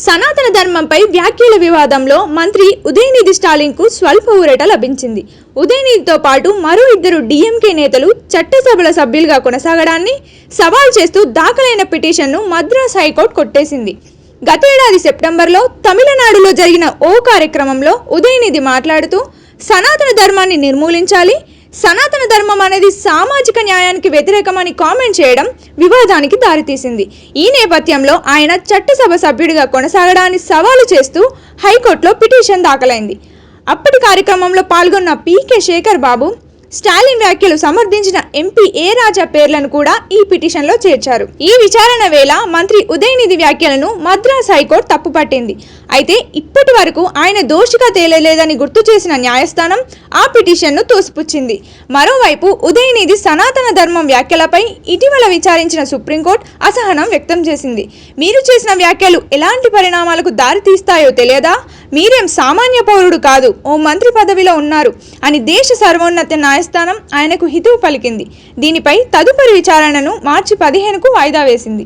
సనాతన ధర్మంపై వ్యాఖ్యల వివాదంలో మంత్రి ఉదయనిధి స్టాలిన్కు స్వల్ప ఊరట లభించింది. ఉదయనిధితో పాటు మరో ఇద్దరు డీఎంకే నేతలు చట్టసభల సభ్యులుగా కొనసాగడాన్ని సవాల్ చేస్తూ దాఖలైన పిటిషన్ను మద్రాస్ హైకోర్టు కొట్టేసింది. గతేడాది సెప్టెంబర్లో తమిళనాడులో జరిగిన ఓ కార్యక్రమంలో ఉదయనిధి మాట్లాడుతూ సనాతన ధర్మాన్ని నిర్మూలించాలి సనాతన ధర్మం అనేది సామాజిక న్యాయానికి వ్యతిరేకమని కామెంట్ చేయడం వివాదానికి దారితీసింది. ఈ నేపథ్యంలో ఆయన చట్టసభ సభ్యుడిగా కొనసాగడాన్ని సవాలు చేస్తూ హైకోర్టులో పిటిషన్ దాఖలైంది. అప్పటి కార్యక్రమంలో పాల్గొన్న పీకే శేఖర్ బాబు స్టాలిన్ వ్యాఖ్యలు సమర్థించిన ఎంపీ ఏ రాజా పేర్లను కూడా ఈ పిటిషన్లో చేర్చారు. ఈ విచారణ వేళ మంత్రి ఉదయనిధి వ్యాఖ్యలను మద్రాస్ హైకోర్టు తప్పుపట్టింది అయితే ఇప్పటి వరకు ఆయన దోషిగా తేలలేదని గుర్తు చేసిన న్యాయస్థానం ఆ పిటిషన్ను తోసిపుచ్చింది. మరోవైపు ఉదయనిధి సనాతన ధర్మం వ్యాఖ్యలపై ఇటీవల విచారించిన సుప్రీంకోర్టు అసహనం వ్యక్తం చేసింది. మీరు చేసిన వ్యాఖ్యలు ఎలాంటి పరిణామాలకు దారితీస్తాయో తెలియదా? మీరేం సామాన్య పౌరుడు కాదు ఓ మంత్రి పదవిలో ఉన్నారు అని దేశ సర్వోన్నత న్యాయస్థానం ఆయనకు హితవు పలికింది. దీనిపై తదుపరి విచారణను మార్చి పదిహేనుకు వాయిదా వేసింది.